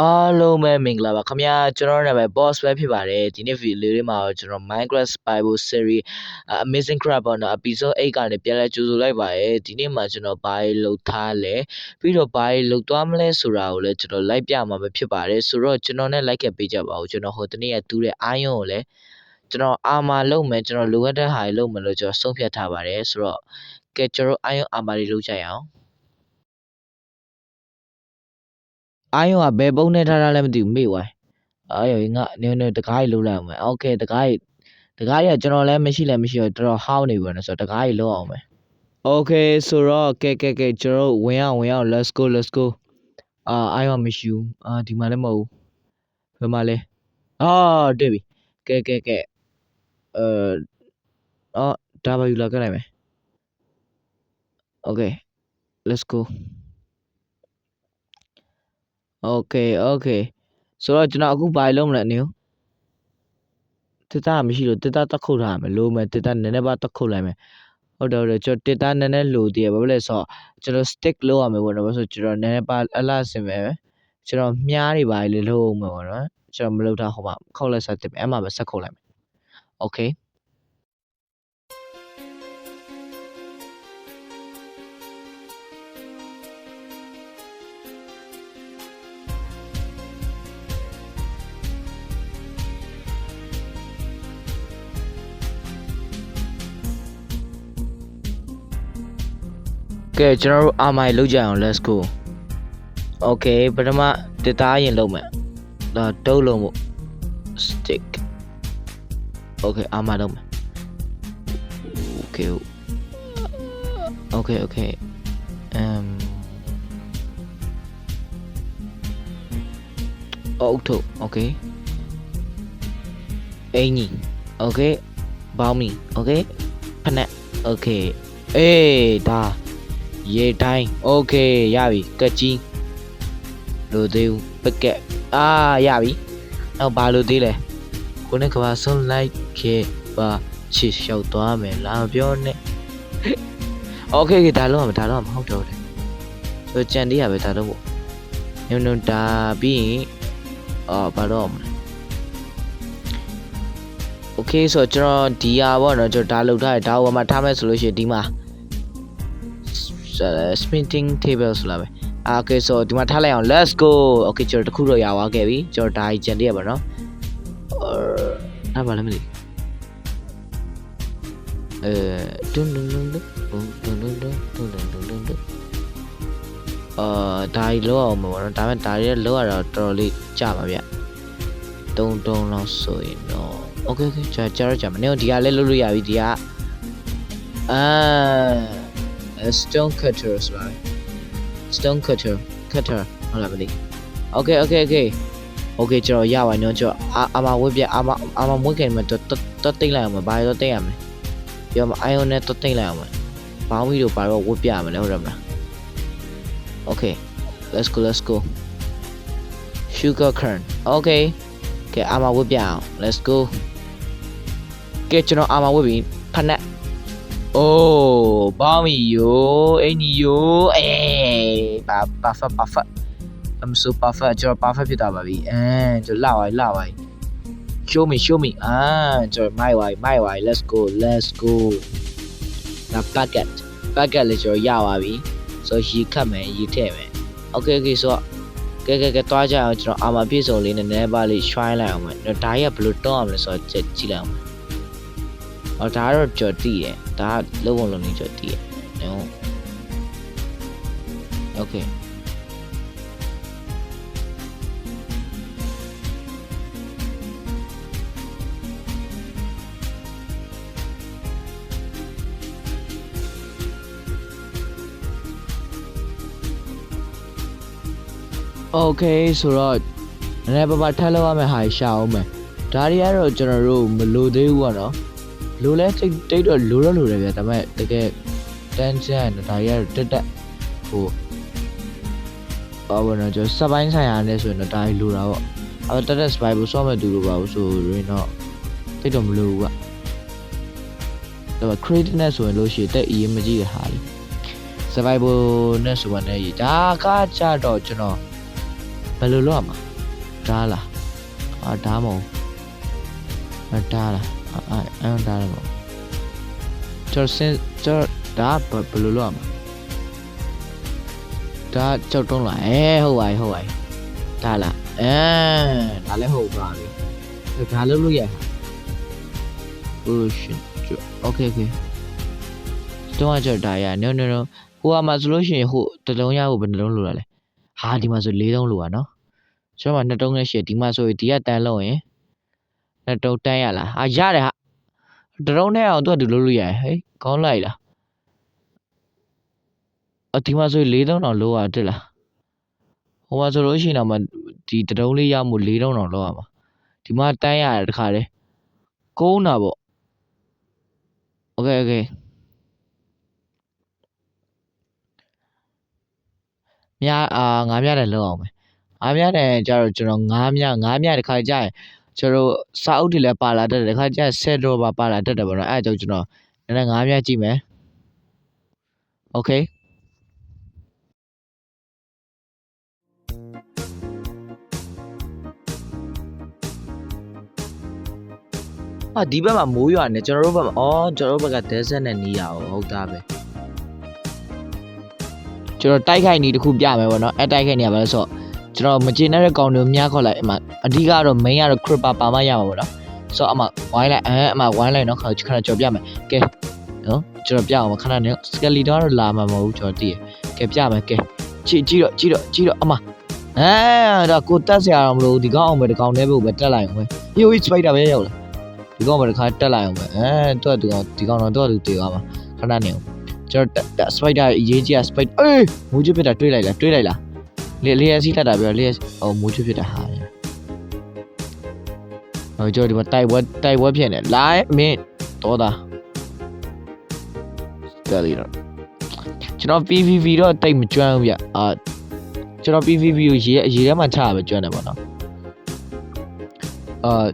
အားလုံးပဲမင်္ဂလာပါခင်ဗျာကျွန်တော်နာမည် boss ပဲဖြစ်ပါတယ်ဒီနေ့ဗီဒီယိုလေးမှာတော့ကျွန်တော် Minecraft Survival Series uh, Amazing Craft ပေါ့နော် episode 8ကနေပြန်လဲကြိုဆိုလိုက်ပါတယ်ဒီနေ့မှာကျွန်တော်ဘာတွေလုပ်ထားလဲပြီးတော့ဘာတွေလုပ်သွားမလဲဆိုတာကိုလည်းကျွန်တော်လိုက်ပြမှာပဲဖြစ်ပါတယ်ဆိုတော့ကျွန်တော်နဲ့ like ခဲ့ပေးကြပါဦးကျွန်တော်ဟိုတနေ့ကတူးတဲ့အာယုံကိုလည်း ကျွန်တော်အာမာလုပ်မယ်ကျွန်တော်လိုအပ်တဲ့ဟာတွေလုပ်မယ်လို့ကျွန်တော်ဆုံးဖြတ်ထားပါတယ်ဆိုတော့ကဲကျွန်တော်အာယုံအာမာတွေလုပ်ကြရအောင် အာယုံကဘယ်ပုံနဲ့ထားတာလဲမသိဘူးမေ့သွားအာယုံငါနည်းနည်းတကားကြီးလုံးလိုက်အောင်မယ်โอเคတကားကြီးတကားကြီးကကျွန်တော်လည်းမရှိလည်းမရှိတော့တော်တော်ဟောင်းနေပြီနော်ဆိုတော့တကားကြီးလုံးအောင်မယ်โอเคဆိုတော့ကဲကဲကဲကျွန်တော်ဝင်အောင်ဝင်အောင် let's go let's go အာအာယုံမရှိဘူးအာဒီမှာလည်းမဟုတ်ဘူးဘယ်မှာလဲအာတွေ့ပြီကဲကဲကဲ အဲအော် W လာကတ်လိုက်မယ် Okay let's go Okay okay ဆိုတော့ကျွန်တော်အခုဘာလုပ်မလဲအနေကိုတစ်သားမရှိလို့တစ်သားတက်ခုတ်ထားမယ်လိုမယ်တစ်သားနည်းနည်းပါတက်ခုတ်လိုက်မယ်ဟုတ်တယ်ဟုတ်တယ်ကျွန်တော်တစ်သားနည်းနည်းလိုသေးရဘာဖြစ်လဲဆိုတော့ကျွန်တော် stick လောက်ရမယ်ပေါ့နော်ဆိုကျွန်တော်နည်းနည်းပါအလှဆင်မယ်ကျွန်တော်မြားတွေပါလေလောက်အောင်မယ်ပေါ့နော်ကျွန်တော်မလုပ်တာဟိုမှာခောက်လက်စားတက်မယ်အဲ့မှာပဲဆက်ခုတ်လိုက်မယ် Okay ကဲကျွန်တော်တို့အာမိုင်လောက်ကြအောင် let's go okay ပထမတစ်သားရင်လောက်မယ်ဒါတုံးလုံးမို့ stick ok à mà đông kiểu ok ok um... auto ok. Any ok. Bao mình ok. Phân nè ok. Ê, ta. Ye time ok. Ya bi kachi lo deu packet à ya bi nó ba lo deu le ကိုနေကဘာဆွန်လိုက် ခဲ့ပါချစ်လျှောက်သွားမယ်လာမပြောနဲ့โอเคကဒါလုံးမဒါလုံးမဟုတ်တော့တယ်ဆိုကြံသေးရပဲဒါလုံးပေါ့ညုံညုံဒါပြီးရင်အော်ဘာတော့မလဲโอเคဆိုတော့ကျွန်တော်ဒီဟာပေါ့နော်ကျွန်တော်ဒါလောက်ထားတယ်ဒါဟိုမှာထားမယ်ဆိုလို့ရှိရင်ဒီမှာ sprinting table ဆိုလာပဲအာ okay so ဒီမှာထားလိုက်အောင် let's go okay ကျွန်တော်တခုတော့ရသွားခဲ့ပြီကျွန်တော်ဒါကြီးကြံတည်းရပါတော့အဲ့ဘာလဲမသိ အဲတွန်းတွန်းတွန်းတွန်းတွန်းတွန်းတွန်းတွန်းတွန်းတွန်းတွန်းတွန်းအာဒါကြီးလောက်အောင်မပေါ့နော်ဒါပေမဲ့ဒါကြီးလောက်ရတော့တော်တော်လေးကြာပါဗျတုံတုံလောက်ဆိုရင်တော့ okay okay ကြာကြာတော့ကြာမနေဒီကလည်းလုပ်လို့ရပြီဒီကအာ a stone cutter ဆိုတာ stone cutter cutter ဟုတ်လားမသိ okay okay okay okay ကျွန်တော်ရပါနော်ကျွန်တော်အာအာမဝက်ပြအာမအာမမွေးခင်မှာတော့တော့တိတ်လိုက်အောင်ဘာတော့တိတ်ရမလဲ ပြီးတော့မှ iron နဲ့တော့တိတ်လိုက်အောင်မယ်ဘောင်းမီတို့ပါတော့ဝတ်ပြမယ်လေဟုတ်တယ်မလား okay let's go let's go sugar kern okay ကဲအာမဝတ်ပြအောင် let's go ကဲကျွန်တော်အာမဝတ်ပြီဖနက်အိုးဘောင်းမီယိုအင်ကြီးယိုအေးပါပါဖပါဖ I'm so perfect ကျွန်တော် perfect ဖြစ်တာပါပြီအဲကျွန်တော်လာပါပြီလာပါပြီ show me show me အာကျွန်တော်မိုက်ပါမိုက်ပါ let's go let's go ဒါ bucket bucket လေးကျွန်တော်ရပါပြီဆိုရေခတ်မယ်ရေထည့်မယ် okay okay ဆိုတော့ကဲကဲကဲတွားကြအောင်ကျွန်တော်အာမပြည့်စုံလေးနည်းနည်းပါလေး shrine လိုက်အောင်မယ်ဒါကြီးကဘယ်လိုတွန်းအောင်လဲဆိုတော့ကြည့်လိုက်အောင်အော်ဒါကတော့ကြော်တီးတယ်ဒါကလုံးဝလုံးနေကြော်တီးတယ်နော်โ Okay ဆိုတော့နည်းပါးပါထပ်လောက်ရမယ့်ဟာရှာအောင်မယ်ဒါတွေကတော့ကျွန်တော်တို့မလိုသေးဘူးပေါ့နော်လိုလဲစိတ်တိတ်တော့လိုတော့လိုတယ်ဗျဒါပေမဲ့တကယ်တန်းချန်ဒါတွေကတော့တက်တက်ဟိုဘာဝင်တော့ကျွန်တော်စပိုင်းဆိုင်ရာနဲ့ဆိုရင်တော့ဒါတွေလိုတာပေါ့အဲ့တော့တက်တက်စပိုင်းဘူးစောမဲ့တူလို့ပါဘူးဆိုရင်တော့တိတ်တော့မလိုဘူးကဒါပေမဲ့ create နဲ့ဆိုရင်လို့ရှိရင်တက်အရေးမကြီးတဲ့ဟာလေ survival နဲ့ဆိုပါနဲ့ဒါကကြတော့ကျွန်တော် ယ်လိုလုပ်ရမှာဒါလားအာဒါမဟုတ်အဒါလားအာအဲ့ဒါလားမဟုတ်ကျွန်တော်စင်ကျွန်တော်ဒါဘယ်လိုလုပ်ရမှာဒါကြောက်တုံးလားအဲဟုတ်ပါပြီဟုတ်ပါပြီဒါလားအဲဒါလည်းဟုတ်ပါပြီဒါလုပ်လို့ရတာ pollution ကျော် okay okay တော့ကြောက်ဒါရ no no no ဟိုကမှာဆိုလို့ရှိရင်ဟိုတစ်လုံးရဖို့ဘယ်နှလုံးလိုရလဲဟာဒီမှာဆို၄လုံးလိုရနော် ကျွန်တော်ကနှစ်တုံးနဲ့ရှေ့ဒီမှာဆိုရင်ဒီကတန်းလုံးရင်နှစ်တုံးတန်းရလားဟာရတယ်ဟာတစ်လုံးနဲ့အောင်သူကဒီလိုလို့ရတယ်ဟေးခေါင်းလိုက်လားအဒီမှာဆိုရင်၄တုံးတော့လိုရတက်လားဟိုမှာဆိုလို့ရှိရင်တော့မှဒီတစ်တုံးလေးရမှု၄တုံးတော့လောက်ရမှာဒီမှာတန်းရတယ်တခါလေကုန်းတာပေါ့ Okay okay မြားအာငါးမြားတယ်လောက်အောင်မယ် ငါးမြားတယ်ကြတော့ကျွန်တော်ငါးမြားငါးမြားတစ်ခါကြာရင်ကျွန်တော်စာအုပ်တွေလည်းပါလာတတ်တယ်တစ်ခါကြာဆယ်တော့ပါပါလာတတ်တယ်ပေါ့နော်အဲအကြောင့်ကျွန်တော်နည်းနည်းငါးမြားကြည့်မယ် Okay အာဒီဘက်မှာမိုးရွာနေကျွန်တော်တို့ဘက်မှာအော်ကျွန်တော်တို့ဘက်ကဒဲဆက်နဲ့နီးရအောင်ဟုတ်သားပဲကျွန်တော်တိုက်ခိုက်နေတစ်ခုပြမယ်ပေါ့နော်အဲတိုက်ခိုက်နေရပါလို့ဆိုတော့ ကျွန်တော်မကျေနပ်တဲ့ကောင်တွေကိုမြားခေါ်လိုက်အမှအဓိကတော့ main ကတော့ creeper ပါမှရမှာပေါ့နော်ဆိုတော့အမှဝိုင်းလိုက်အဲအမှဝိုင်းလိုက်နော်ခဏခဏကြော်ပြမယ်ကဲနော်ကျွန်တော်ပြအောင်ခဏနေ skeleton ကတော့လာမှာမဟုတ်ဘူးကျွန်တော်တည်ရကဲပြမယ်ကဲကြည့်ကြည့်တော့ကြည့်တော့ကြည့်တော့အမှအဲဒါကိုတက်စရာတော့မလိုဒီကောင်အောင်ပဲဒီကောင်နဲ့ပဲပဲတက်လိုက်အောင်ပဲဟို spider ပဲရောက်လာဒီကောင်မတစ်ခါတက်လိုက်အောင်ပဲအဲသူကသူကောင်ဒီကောင်တော့သူကသူတေသွားမှာခဏနေအောင်ကျွန်တော်စပိုက်ဒါအရေးကြီးကစပိုက်အေးမိုးချွဖြစ်တာတွေးလိုက်လားတွေးလိုက်လား လေလေစီတက်တာပြောလေဟိုမိုးချွဖြစ်တာဟာဟိုကျွန်တော်ဒီမှာတိုက်ပွဲတိုက်ပွဲဖြစ်နေလာမင်းတော်တာတယ်လီတော့ကျွန်တော် PVV တော့တိတ်မကျွမ်းဘူးဗျအာကျွန်တော် PVV ကိုရေရေထဲမှာချရပဲကျွမ်းတယ်ပေါ့နော်အာ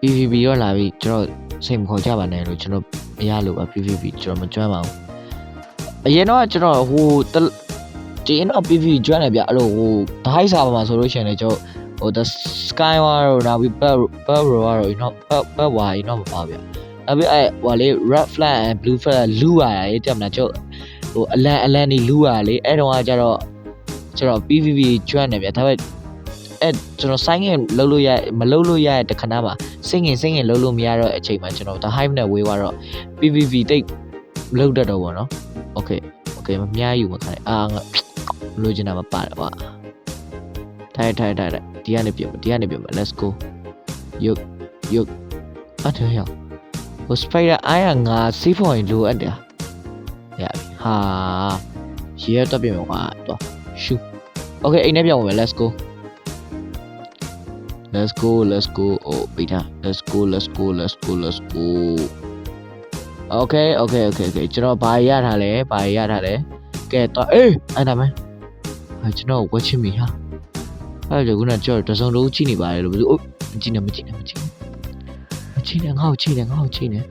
PVP ရောလာပြီကျွန်တော်စိတ်မခေါ်ကြပါနဲ့လို့ကျွန်တော်မရလို့ပါ PVP ကျွန်တော်မကျွမ်းပါဘူးအရင်တော့ကျွန်တော်ဟို ဒီရင်တော့ PVP ကျွမ်းတယ်ဗျအဲ့လိုဟိုဒိုင်းစာပါမှာဆိုလို့ရှိရင်လည်းကျွန်တော်ဟို the sky war တော့နောက်ပြီး bell bell roar တော့နော် bell bell war တော့မပါဗျအဲ့ပြီးအဲ့ဟိုလေ red flag and blue flag လူရရတဲ့မလားကျွန်တော်ဟိုအလန်အလန်နေလူရလေအဲ့တော့ကကျတော့ကျွန်တော် PVP ကျွမ်းတယ်ဗျဒါပေမဲ့အဲ့ကျွန်တော် sign in လုပ်လို့ရမလုပ်လို့ရတဲ့တခဏမှာစိတ်ငင်စိတ်ငင်လုံးလို့မရတော့အချိန်မှာကျွန်တော် the hype နဲ့ဝေးသွားတော့ PVV တိတ်မလုပ်တတ်တော့ဘောနော် okay okay မမြားယူမခိုင်းအာငါမ လို့ချင်တာမပါတယ်ကွာထိုင်ထိုင်ထိုင်ထိုင်ဒီကနေပြုတ်ဒီကနေပြုတ် let's go ယုတ်ယုတ်အထောက်ရောက်ဟို spider အားရငါ save point လိုအပ်တယ်ရပြီဟာရေရတော့ပြင်မှာကွာတော့ shoot okay အိမ်ထဲပြောင်းမယ် let's go let's go let's go အိုပိတာ let's go let's go let's go let's go okay okay okay okay ကျွန်တော်ဘာရထားလဲဘာရထားလဲကဲတော့အေးအဲ့ဒါမဲ ဟာကျွန်တော်ဝက်ချင်ပြီဟာအဲ့ဒါကခုနကျွန်တော်တစုံလုံးကြည့်နေပါလေလို့ဘယ်သူအိုးမကြည့်နဲ့မကြည့်နဲ့မကြည့်နဲ့မကြည့်နဲ့ငါ့ကိုကြည့်နဲ့ငါ့ကိုကြည့်နဲ့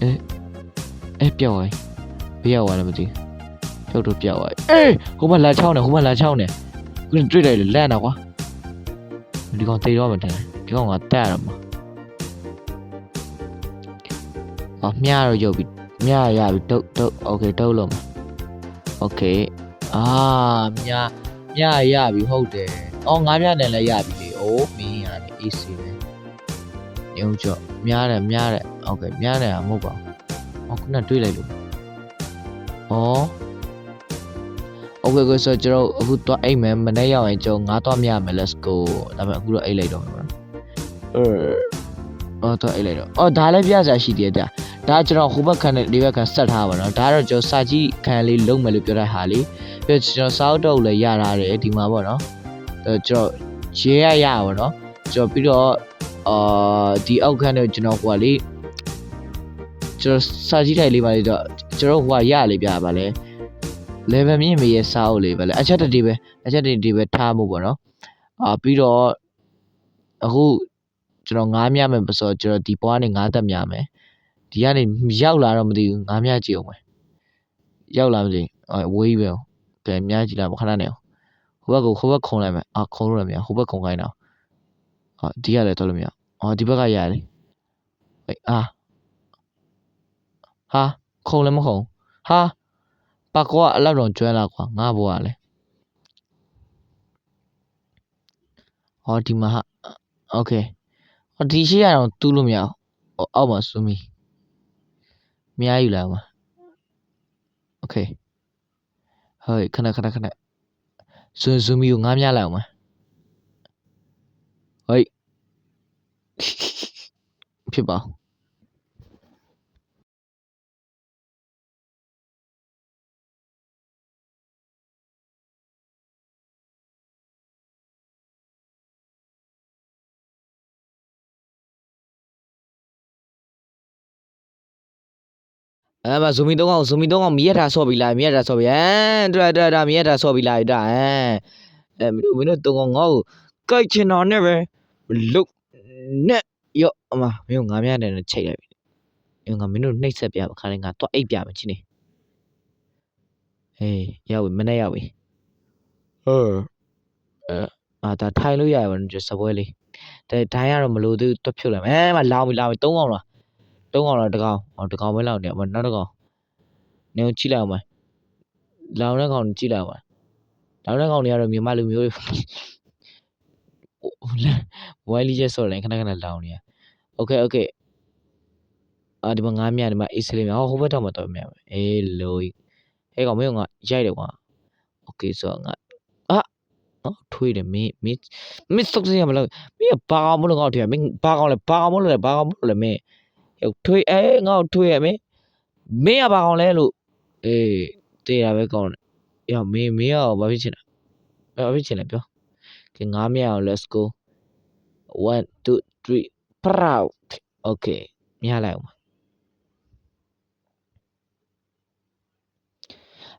အဲအဲပြောင်းသွားဘေးရောက်သွားတယ်မသိပြုတ်တော့ပြောက်သွားအေးဟိုမှာလာချောင်းနေဟိုမှာလာချောင်းနေခုနတွေ့တယ်လေလန့်တာကွာ ဒီကောင်တေးတော့မတန်ဒီကောင်ကတက်ရမှာအော်မြားတော့ရုပ်ပြီမြားရပြီတုတ်တုတ်โอเคတုတ်လို့မှာโอเค အာမြားမြားရပြီဟုတ်တယ်အော်ငါးမြားနဲ့လည်းရပြီလေအိုးမင်းရတယ် AC ပဲညုံကြော့မြားတယ်မြားတယ်โอเคမြားတယ်မဟုတ်ပါဘူးအော်ခုနတွေးလိုက်လို့အော်โอเคကိုဆိုကျွန်တော်အခုတော့အိမ်မယ်မနေ့ရောက်ရင်ကျွန်တော်ငါးတော့မြရမယ် let's go ဒါပေမဲ့အခုတော့အိတ်လိုက်တော့မှာအဲ အော်တော့အိတ်လိုက်တော့အော်ဒါလည်းပြစရာရှိသေးတယ်ဒါကျွန်တော်ဟိုဘက်ခံနဲ့ဒီဘက်ခံဆက်ထားပါတော့ဒါတော့ကျွန်တော်စာကြည့်ခံလေးလုံးမယ်လို့ပြောတဲ့ဟာလေးပြီးတော့ကျွန်တော်စာအုပ်တော့လည်းရထားတယ်ဒီမှာပေါ့နော်အဲကျွန်တော်ရေးရရပါတော့ကျွန်တော်ပြီးတော့အာဒီအောက်ခန်းနဲ့ကျွန်တော်ဟိုကလေကျွန်တော်စာကြည့်ထိုင်လေးပါလေတော့ကျွန်တော်ဟိုကရလေးပြပါလေ level မြင့်မရဲ့စားအုပ်လေးပဲလေအချက်တတိပဲအချက်တတိပဲထားမှုပေါ့နော်အာပြီးတော့အခု ကျွန်တော်ငားမြမယ်ဆိုတော့ကျွန်တော်ဒီဘွားနဲ့ငားသက်မြမယ် ဒီကနေရောက်လာတော့မသိဘူးငါးမြကြည့်အောင်မယ်ရောက်လာမသိဘူးအော်ဝေးပဲကဲမြကြည့်လိုက်ပါခဏနေအောင်ဟိုဘက်ကိုဟိုဘက်ခုံလိုက်မယ်အာခုံလို့လည်းမရဟိုဘက်ခုံခိုင်းတော့အော်ဒီကလည်းတော့လို့မရအော်ဒီဘက်ကရတယ်အေးအာဟာခုံလည်းမခုံဟာပါကောကအလောက်တော့ကျွမ်းလာကွာငါဘောကလည်းဟောဒီမှာဟာโอเคဟော ဒီရှိရအောင်တူးလို့မရအောင်ဟောအောက်မှာစူမီအများကြီးလာမှာโอเคဟုတ်ခဏခဏခဏဇွန်ဇူမီကိုငားမြလိုက်အောင်မှာဟိုဖြစ်ပါ အဲမဇူမီတော့အောင်ဇူမီတော့အောင်မြက်တာဆော့ပြီးလာမြက်တာဆော့ပြီးဟမ်တွေ့တွေ့တွေ့မြက်တာဆော့ပြီးလာတာဟမ်အဲမင်းတို့မင်းတို့တော့ငါ့ကိုကြိုက်ချင်တာနဲ့ပဲလုတ်နဲ့ရော့အမမင်းတို့ငါမြက်တယ်နဲ့ချိတ်လိုက်ပြီငါမင်းတို့နှိပ်ဆက်ပြပါခါလေးငါတော့အိပ်ပြမယ်ချင်းနေဟေးရောက်ပြီမနေ့ရောက်ပြီဟဲ့အဲအာဒါထိုင်လို့ရရပါတော့စပွဲလေးဒါဒိုင်းကတော့မလို့သူတွတ်ဖြုတ်လိုက်မယ်အဲမလောင်ပြီလောင်ပြီ၃အောင်လား ၃အောင်လားတကောင်ဟောတကောင်ပဲလောင်နေအမနောက်တကောင်နင်ကိုကြည့်လိုက်အောင်မလောင်တဲ့ကောင်ကြည့်လိုက်အောင်မလောင်တဲ့ကောင်တွေကတော့မြန်မာလူမျိုးတွေဝိုင်းလီချက်ဆော့တယ်ခဏခဏလောင်နေရโอเคโอเคအာဒီမှာငါးမြဒီမှာအေးစလေးမြဟောဟိုဘက်တော့မတော်မြအေးလို့ဟဲ့ကောင်မင်းကငါရိုက်တယ်ကွာโอเคဆိုတော့ငါအာနော်ထွေးတယ်မင်းမင်းမင်းစုပ်စင်းရမလို့မင်းဘာကောင်မလို့ငါ့ကိုထွေးရမင်းဘာကောင်လဲဘာကောင်မလို့လဲဘာကောင်မလို့လဲမင်းဟို ထွေးအဲငါ့ကိုထွေးရမင်းမင်းကဘာကောင်လဲလို့အေးတေးတာပဲကောင်းတယ်အေးမင်းမင်းကဘာဖြစ်ချင်လဲဘာဖြစ်ချင်လဲပြောကဲငါးမြအောင် let's go 1 2 3 proud okay မြလိုက်အောင်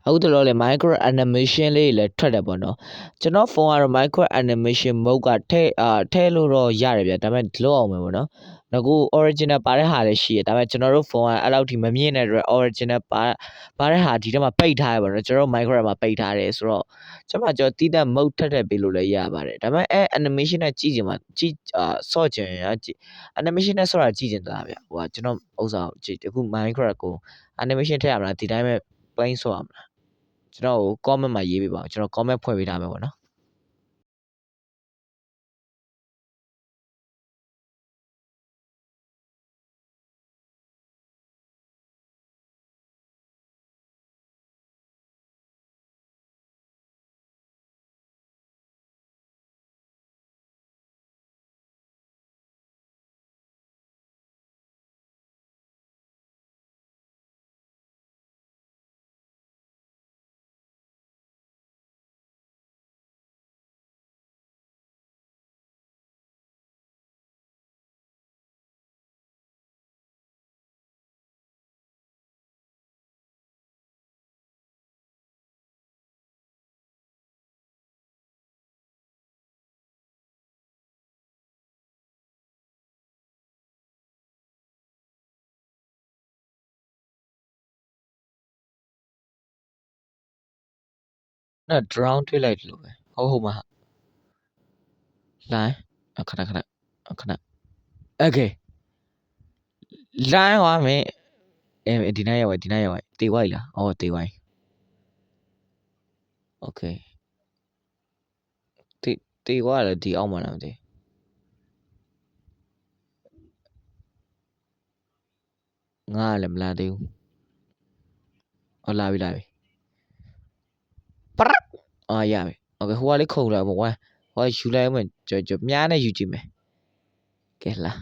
အခုတလောလေ micro animation လေးလည်းထွက်တယ်ပေါ့နော်ကျွန်တော်ဖုန်းကတော့ micro animation mode ကထဲအာထဲလို့တော့ရတယ်ဗျဒါပေမဲ့လောက်အောင်မယ်ပေါ့နော် ငကူ original ပါတဲ့ဟာလည်းရှိတယ်ဒါပေမဲ့ကျွန်တော်တို့ဖုန်းကအဲ့လောက်ထိမမြင့်တဲ့အတွက် original ပါပါတဲ့ဟာဒီထဲမှာပိတ်ထားရပါတော့ကျွန်တော် micro မှာပိတ်ထားတယ်ဆိုတော့ကျွန်မကျွန်တော်တီးတဲ့ mode ထက်ထက်ပေးလို့လည်းရပါတယ်ဒါပေမဲ့အဲ animation နဲ့ကြည့်ချင်မှာကြည့်အာဆော့ချင်ရကြည့် animation နဲ့ဆော့တာကြည့်ချင်တာဗျဟိုကကျွန်တော်ဥစ္စာကိုကြည့်အခု Minecraft ကို animation ထည့်ရမလားဒီတိုင်းပဲ plain ဆော့ရမလားကျွန်တော်ကို comment မှာရေးပေးပါဦးကျွန်တော် comment ဖွင့်ပေးထားမယ်ပေါ့နော် အဲ့ drown တွေ့လိုက်တယ်လို့ပဲဟုတ်ဟုတ်မှာလိုင်းအခဏခဏအခဏ okay လိုင်းပါမယ်အဲဒီနေ့ရောက်ဒီနေ့ရောက်တေဝိုင်လားအော်တေဝိုင် okay တေတေဝါလည်းဒီအောက်မှာလားမသိငါလည်းမလာသေးဘူးဟောလာပြီလာပြီ ပရတ်အာရပြီ okay ဟိုကလေးခုံလာပေါ့ကွာဟိုကယူလိုက်မယ်ကြော်ကြော်မြားနဲ့ယူကြည့်မယ်ကဲလာ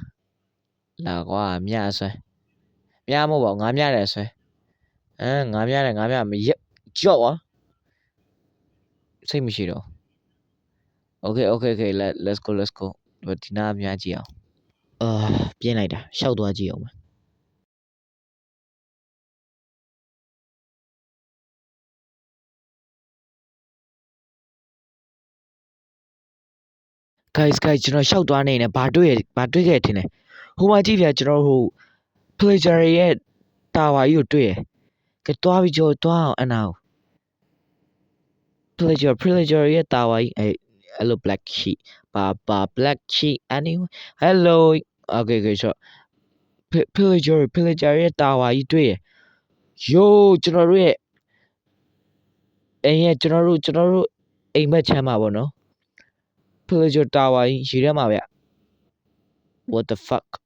လာကွာမြားဆွဲမြားမဟုတ်ပါဘူးငါမြားတယ်ဆွဲအဲငါမြားတယ်ငါမြားမရက်ကြော့ဝါစိတ်မရှိတော့ okay okay okay let let's go let's go ဒီနာအများကြီးအောင်အာပြင်းလိုက်တာရှောက်သွားကြည့်အောင် guys guys ကျွန်တော်ရှောက်သွားနေနေဘာတွေ့ရဘာတွေ့ခဲ့ထင်လဲဟိုမှာကြည့်ပြကျွန်တော်ဟို Pillager ရဲ့တာဝါကြီးကိုတွေ့ရယ်ကဲတွားပြီးကြောတွားအောင်အနာကို Pillager Pillager ရဲ့တာဝါကြီးအဲ့အဲ့လို black sheep ပါပါ black sheep anyway hello okay okay ဆို Pillager Pillager ရဲ့တာဝါကြီးတွေ့ရယ် yo ကျွန်တော်တို့ရဲ့အိမ်ရဲ့ကျွန်တော်တို့ကျွန်တော်တို့အိမ်မက်ချမ်းမှာပေါ့နော် tower in. What the fuck?